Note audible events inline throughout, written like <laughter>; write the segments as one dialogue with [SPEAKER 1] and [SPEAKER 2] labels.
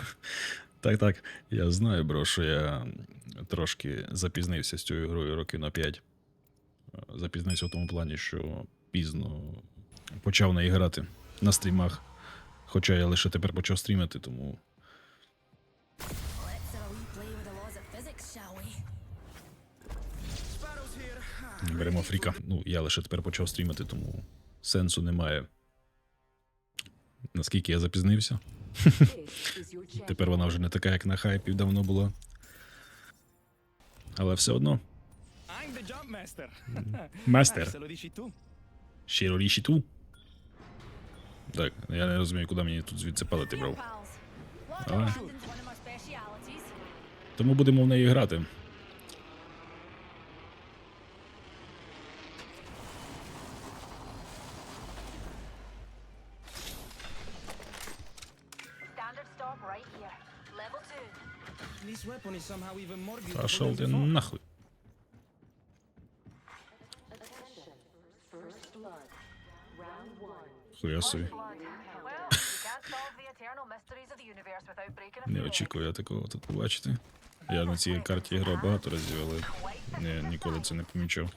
[SPEAKER 1] <laughs> Так, так. Я знаю, бро, що я трошки запізнився з цією грою роки на 5. Запізнився в тому плані, що пізно почав неї грати на стрімах. Хоча я лише тепер почав стрімити, тому беремо фріка. Ну, я лише тепер почав стрімити, тому сенсу немає. Наскільки я запізнився. <laughs> Тепер вона вже не така, як на хайпі давно була. Але все одно. Мастер. Щиро ріші ту. Так, я не розумію, куди мені тут звідси палити,
[SPEAKER 2] брав.
[SPEAKER 1] Тому будемо в неї грати.
[SPEAKER 2] The universe without breaking a
[SPEAKER 1] Не очікую я такого тут побачити. Я на цій карті грав багато разів, але не, ніколи це не помічав.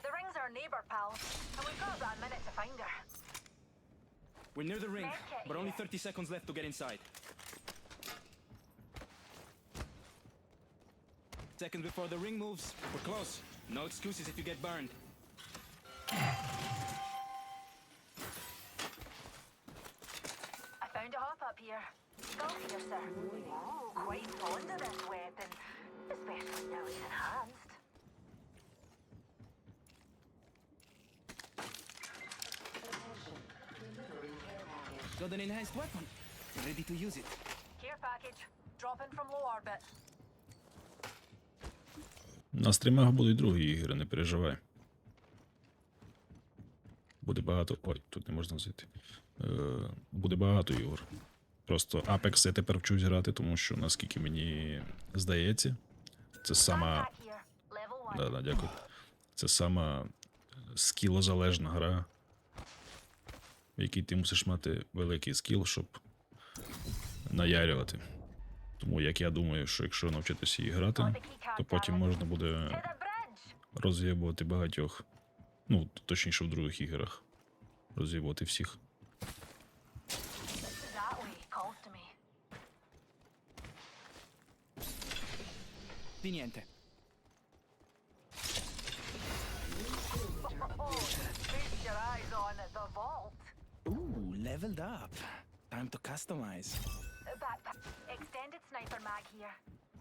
[SPEAKER 3] We're near the ring, but only 30 seconds left to get inside. Seconds before the ring moves. We're close. No excuses if you get burned.
[SPEAKER 2] I found a hop up here. Skull piercer. Ooh, quite fond of this weapon, especially now it's enhanced.
[SPEAKER 3] Got an enhanced weapon. Ready to use it.
[SPEAKER 2] Care package. Dropping from low orbit.
[SPEAKER 1] На стрімах будуть другі ігри, не переживай. Буде багато. Ой, тут не можна зайти. Е, буде багато ігор. Просто Apex я тепер вчусь грати, тому що, наскільки мені здається, це сама. Да, да, дякую. Це сама скілозалежна гра, в якій ти мусиш мати великий скіл, щоб наярювати. Тому як я думаю, що якщо навчитися її грати, то потім можна буде роз'єбувати багатьох. Ну, точніше, в других іграх. Роз'єбувати всіх.
[SPEAKER 3] Niente.
[SPEAKER 2] Oh.
[SPEAKER 3] Ooh, leveled up. Time to customize.
[SPEAKER 2] Mag here.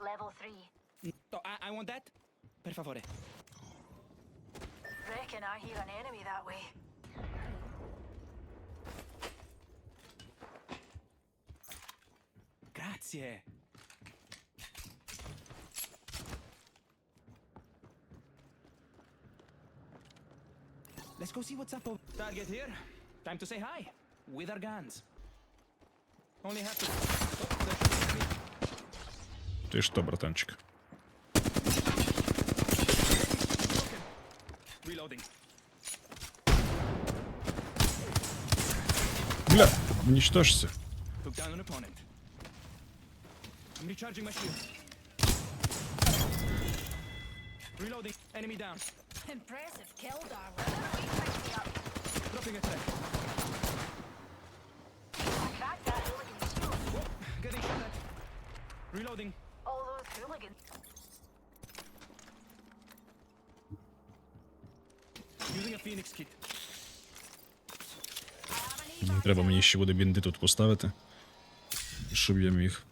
[SPEAKER 2] Level three.
[SPEAKER 3] Mm, oh, I, I want that. Per favore.
[SPEAKER 2] Reckon I hear an enemy that way.
[SPEAKER 3] Grazie. Let's go see what's up. over- Target here. Time to say hi. With our guns. Only have to. Oh, Reloading. Enemy down.
[SPEAKER 2] Impressive kill.
[SPEAKER 3] Dropping
[SPEAKER 2] hooligan shield.
[SPEAKER 3] Getting shot at. Reloading.
[SPEAKER 1] Треба мені ще буде бінди тут поставити. Щоб я міг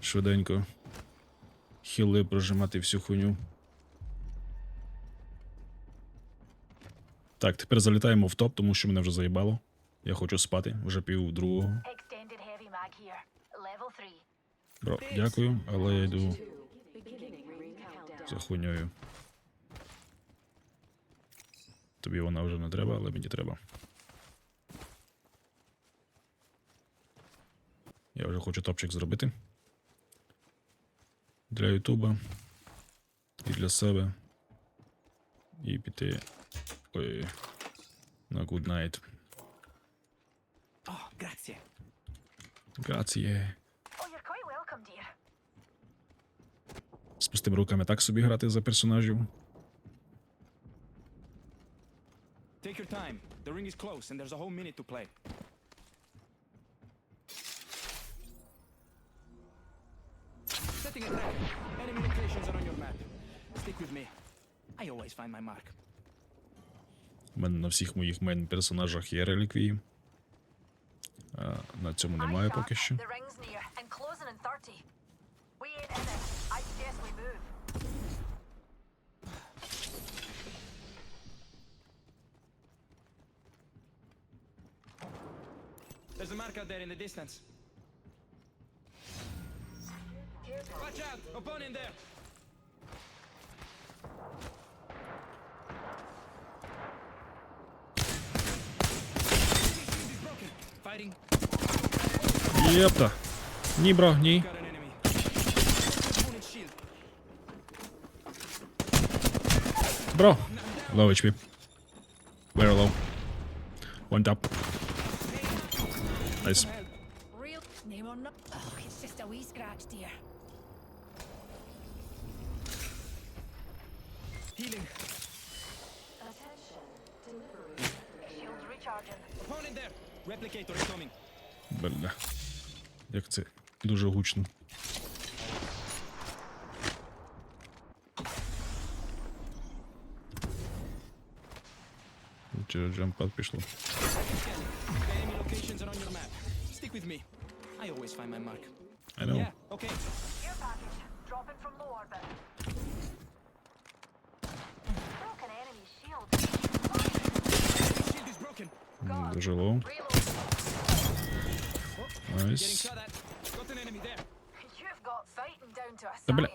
[SPEAKER 1] швиденько хіли прожимати всю хуйню. Так, тепер залітаємо в топ, тому що мене вже заїбало. Я хочу спати, вже пів другого. Бро, дякую, але я йду за хуйньою. Тобі вона вже не треба, але мені треба. Я вже хочу топчик зробити. Для Ютуба і для себе. І піти. Ой. На good night.
[SPEAKER 3] О, грація.
[SPEAKER 1] Грація. З руками так собі грати за персонажів.
[SPEAKER 3] Time. The ring is close, and there's a whole minute to play. Setting a trap. Enemy locations are on your map. Stick with me. I always find my mark.
[SPEAKER 1] У мене на всіх моїх мейн персонажах є реліквії. А на цьому немає поки що.
[SPEAKER 2] The ring's near and closing in 30. We ain't in it. I suggest we move.
[SPEAKER 3] There's a mark out there in the distance. Watch out! Opponent there! Fighting.
[SPEAKER 1] Єпта. Ні, бро, ні.
[SPEAKER 3] Got an enemy. Opponent shield.
[SPEAKER 1] Бро. Low HP. Very low. One tap.
[SPEAKER 2] Oh,
[SPEAKER 3] coming.
[SPEAKER 1] Бля. Як це дуже гучно. Чи джампад пішло?
[SPEAKER 3] Stick with me. I always find my mark.
[SPEAKER 1] I know.
[SPEAKER 3] Yeah, okay.
[SPEAKER 2] Care package. Dropping from low orbit. Broken enemy shield.
[SPEAKER 3] Shield is broken.
[SPEAKER 1] М, Дуже лоу.
[SPEAKER 2] Reload.
[SPEAKER 3] Getting
[SPEAKER 1] Найс.
[SPEAKER 3] shot at. Got an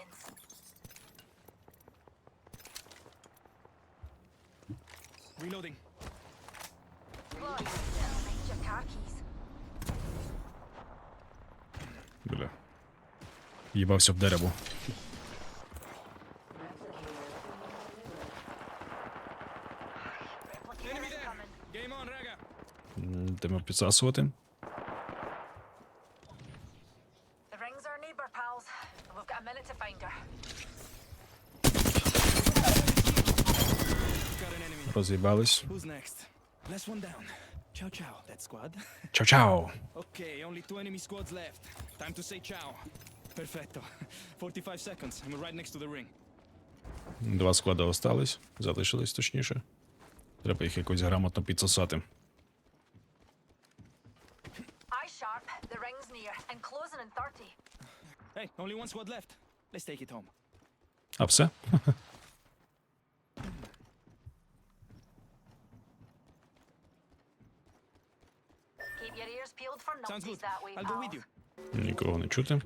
[SPEAKER 1] Бля. Їбався в дерево.
[SPEAKER 2] Replicator
[SPEAKER 3] Enemy
[SPEAKER 2] is
[SPEAKER 3] there.
[SPEAKER 2] coming.
[SPEAKER 3] Game on, Raga.
[SPEAKER 1] М, Йдемо підсасувати.
[SPEAKER 2] The ring's our neighbour, pals. and We've got a minute to find her.
[SPEAKER 3] Got an enemy.
[SPEAKER 1] Роз'їбались.
[SPEAKER 3] Ciao, ciao, that squad.
[SPEAKER 1] Чао-чао.
[SPEAKER 3] okay, only two enemy squads left. Time to say ciao. Perfecto. 45 seconds. I'm right next to the ring.
[SPEAKER 1] Два склади остались. Залишились точніше. Треба їх якось грамотно підсосати.
[SPEAKER 2] Eye sharp. The ring's near and closing in 30.
[SPEAKER 3] Hey, only one squad left. Let's take it home.
[SPEAKER 1] А все?
[SPEAKER 3] I'll go with
[SPEAKER 2] pals.
[SPEAKER 3] you.
[SPEAKER 1] Нікого не чути.
[SPEAKER 4] in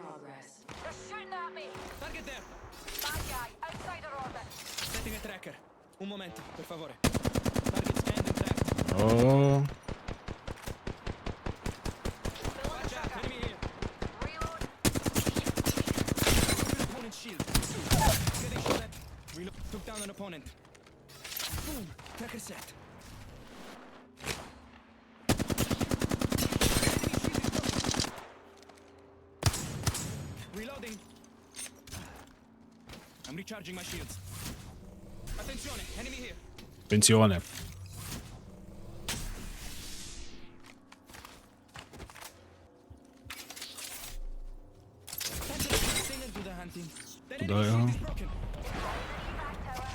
[SPEAKER 4] progress.
[SPEAKER 2] They're shooting at me.
[SPEAKER 3] Target there.
[SPEAKER 2] Bad guy. Outside our orbit.
[SPEAKER 3] Setting a tracker. Un momento, per favore. Target scanned and tracked.
[SPEAKER 1] О,
[SPEAKER 2] Pulling the
[SPEAKER 3] Watch out,
[SPEAKER 2] trigger.
[SPEAKER 3] enemy here.
[SPEAKER 2] Reload.
[SPEAKER 3] Opponent shield. Getting shot at. Reload. Took down an opponent. Boom. Tracker set. Enemy shield is broken. Reloading. I'm recharging my shields. Attenzione, enemy here.
[SPEAKER 1] пенсіоне.
[SPEAKER 3] Time to let the singer do the hunting. That
[SPEAKER 1] Туди
[SPEAKER 3] enemy shield
[SPEAKER 1] його.
[SPEAKER 3] is broken.
[SPEAKER 2] Back tower.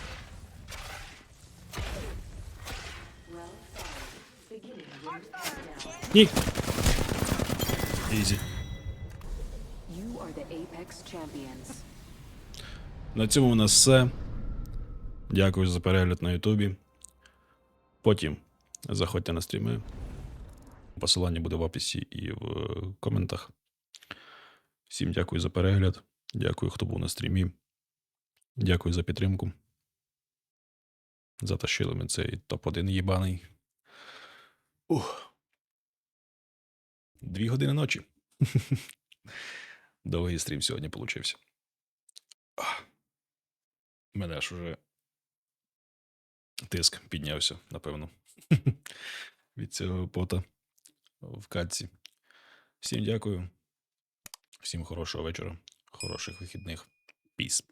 [SPEAKER 4] Round five. Beginning ring countdown.
[SPEAKER 1] Ні. Ізі.
[SPEAKER 4] You are the Apex champions.
[SPEAKER 1] На цьому у нас все. Дякую за перегляд на Ютубі. Потім заходьте на стріми. Посилання буде в описі і в е, коментах. Всім дякую за перегляд. Дякую, хто був на стрімі. Дякую за підтримку. Затащили ми цей топ-1 їбаний. Ух. Дві години ночі. <laughs> Довгий стрім сьогодні получився. Мене аж уже тиск піднявся, напевно. <laughs> Від цього пота в катці. Всім дякую. Всім хорошого вечора, Хороших вихідних. Піс.